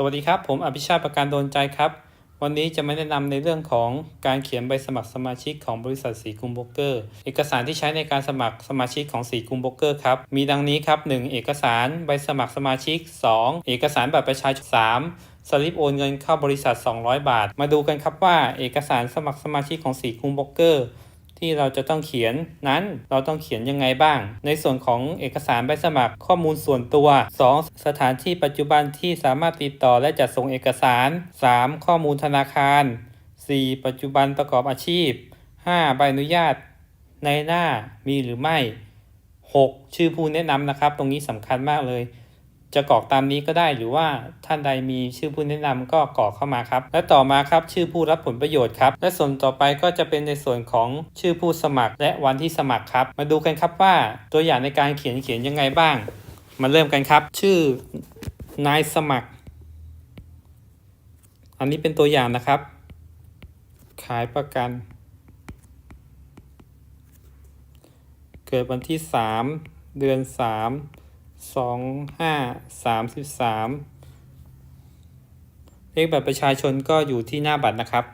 สวัสดีครับ ผมอภิชาติประการโดนใจครับ วันนี้จะมาแนะนำในเรื่องของการเขียนใบสมัครสมาชิกของบริษัทสีกุมโบกเกอร์ เอกสารที่ใช้ในการสมัครสมาชิกของสีกุมโบกเกอร์ครับ มีดังนี้ครับ 1. เอกสารใบสมัครสมาชิก 2. เอกสารบัตรประชาชน 3. สลิปโอนเงินเข้าบริษัท 200 บาท มาดูกันครับว่าเอกสารสมัครสมาชิกของสีกุมโบกเกอร์ ที่เราจะต้องเขียนนั้นเราต้องเขียนยังไงบ้าง ในส่วนของเอกสารใบสมัครข้อมูลส่วนตัว 2. สถานที่ปัจจุบันที่สามารถติดต่อและจัดส่งเอกสาร 3. ข้อมูลธนาคาร 4. ปัจจุบันประกอบอาชีพ 5. ใบอนุญาต ในหน้ามีหรือไม่ 6. ชื่อผู้แนะนำนะครับ ตรงนี้สำคัญมากเลย จะกรอกตามนี้ก็ได้หรือว่าท่านใดมีชื่อผู้แนะนำก็กรอกเข้ามาครับ และต่อมาครับชื่อผู้รับผลประโยชน์ครับ และส่วนต่อไปก็จะเป็นในส่วนของชื่อผู้สมัครและวันที่สมัครครับ มาดูกันครับว่าตัวอย่างในการเขียนเขียนยังไงบ้าง มาเริ่มกันครับ ชื่อนายสมัคร อันนี้เป็นตัวอย่างนะครับ ขายประกัน เกิดวันที่ 3 เดือน 3 สองห้าสามสิบสามเลขบัตรประชาชนก็อยู่ที่หน้าบัตรนะครับ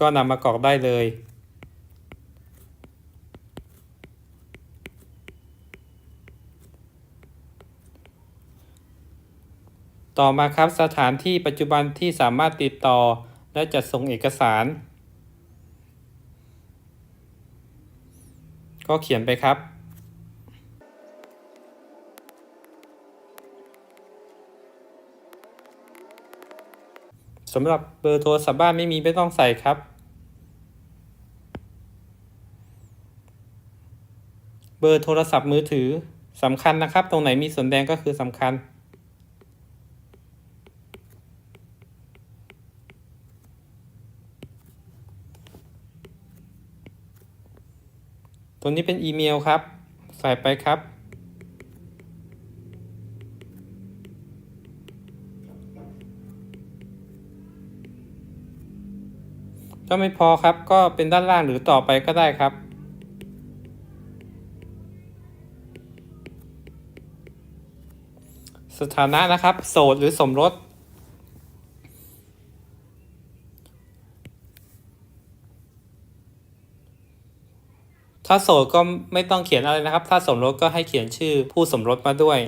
ก็นำมากรอกได้เลยต่อมาครับสถานที่ปัจจุบันที่สามารถติดต่อและจัดส่งเอกสาร ก็เขียนไปครับ สำหรับเบอร์โทรศัพท์บ้านไม่มีไม่ต้องใส่ครับ เบอร์โทรศัพท์มือถือสำคัญนะครับ ตรงไหนมีส่วนแดงก็คือสำคัญ ตัวนี้เป็นอีเมลครับ ใส่ไปครับ ถ้าไม่พอครับก็เป็นด้านล่างหรือต่อไปก็ได้ครับ สถานะนะครับ โสดหรือสมรสถ้าโสดก็ไม่ต้องเขียนอะไรนะครับ ถ้าสมรสก็ให้เขียนชื่อผู้สมรสมาด้วย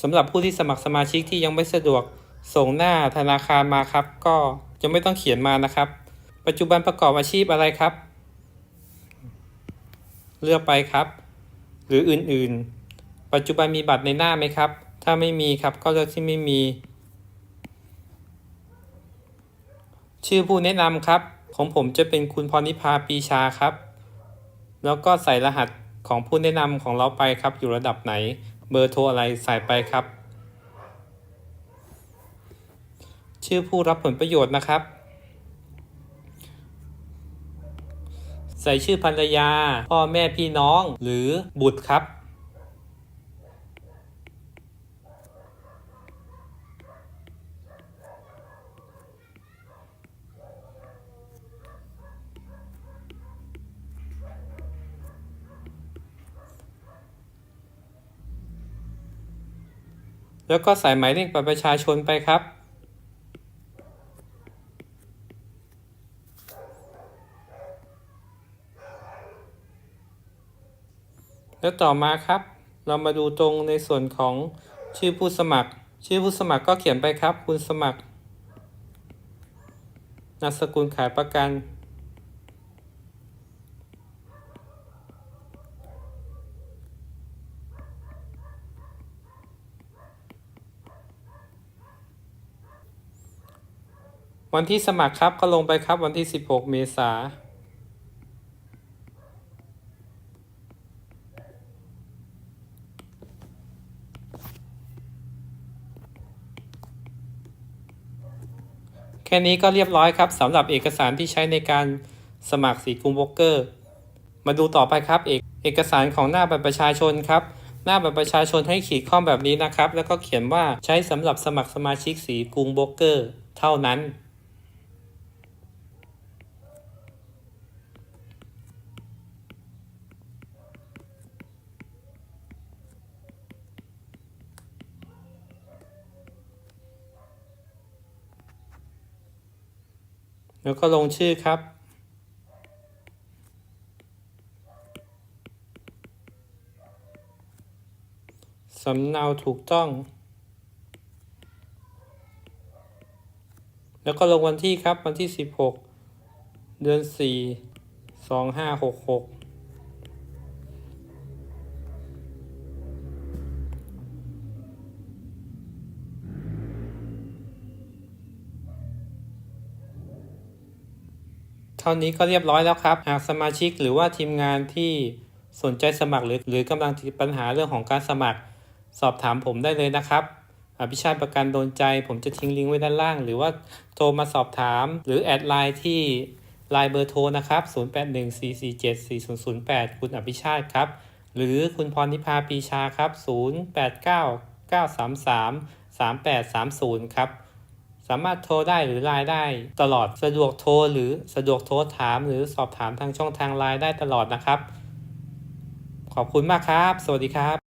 สำหรับผู้ที่สมัครสมาชิกที่ยังไม่สะดวกส่งหน้าธนาคารมาครับ ก็จะไม่ต้องเขียนมานะครับ ปัจจุบันประกอบอาชีพอะไรครับ เลือกไปครับ หรืออื่นๆ ปัจจุบันมีบัตรในหน้าไหมครับ ถ้าไม่มีครับก็เลือกที่ไม่มี ชื่อผู้แนะนำครับ ของผมจะเป็นคุณพรนิพาปีชาครับ แล้วก็ใส่รหัสของผู้แนะนำของเราไปครับอยู่ระดับไหน เบอร์โทรอะไรใส่ไปครับ ชื่อผู้รับผลประโยชน์นะครับ ใส่ชื่อภรรยา พ่อแม่พี่น้องหรือบุตรครับ แล้วก็ใส่หมายเลขบัตรประชาชนไปครับ แล้วต่อมาครับ เรามาดูตรงในส่วนของชื่อผู้สมัคร ชื่อผู้สมัครก็เขียนไปครับ คุณสมัครนามสกุลขายประกัน วันที่สมัครครับก็ลงไปครับวันที่ 16 เมษาแค่นี้ก็เรียบร้อยครับสำหรับเอกสารที่ใช้ในการสมัครสีกุมโบเกอร์ มาดูต่อไปครับเอกเอกสารของหน้าบัตรประชาชนครับ หน้าบัตรประชาชนให้ขีดข้อมแบบนี้นะครับ แล้วก็เขียนว่าใช้สำหรับสมัครสมาชิกสีกุงโบเกอร์ เท่านั้น แล้วก็ลงชื่อครับ สำเนาถูกต้อง แล้วก็ลงวันที่ครับวันที่ 16 เดือน 4 2566 ท่านี้ก็เรียบร้อยแล้วครับ หากสมาชิกหรือว่าทีมงานที่สนใจสมัครหรือหรือกำลังติดปัญหาเรื่องของการสมัคร สอบถามผมได้เลยนะครับอภิชาติประกันโดนใจ ผมจะทิ้งลิงก์ไว้ด้านล่าง หรือว่าโทรมาสอบถาม หรือแอดไลน์ที่ไลน์เบอร์โทรนะครับ 0814474008 คุณอภิชาติครับ หรือคุณพรนิพาปีชาครับ 0899333830 ครับ สามารถโทรได้หรือไลน์ได้ตลอดสะดวกโทรหรือสะดวกโทรถาม หรือสอบถามทางช่องทางไลน์ได้ตลอดนะครับ ขอบคุณมากครับ สวัสดีครับ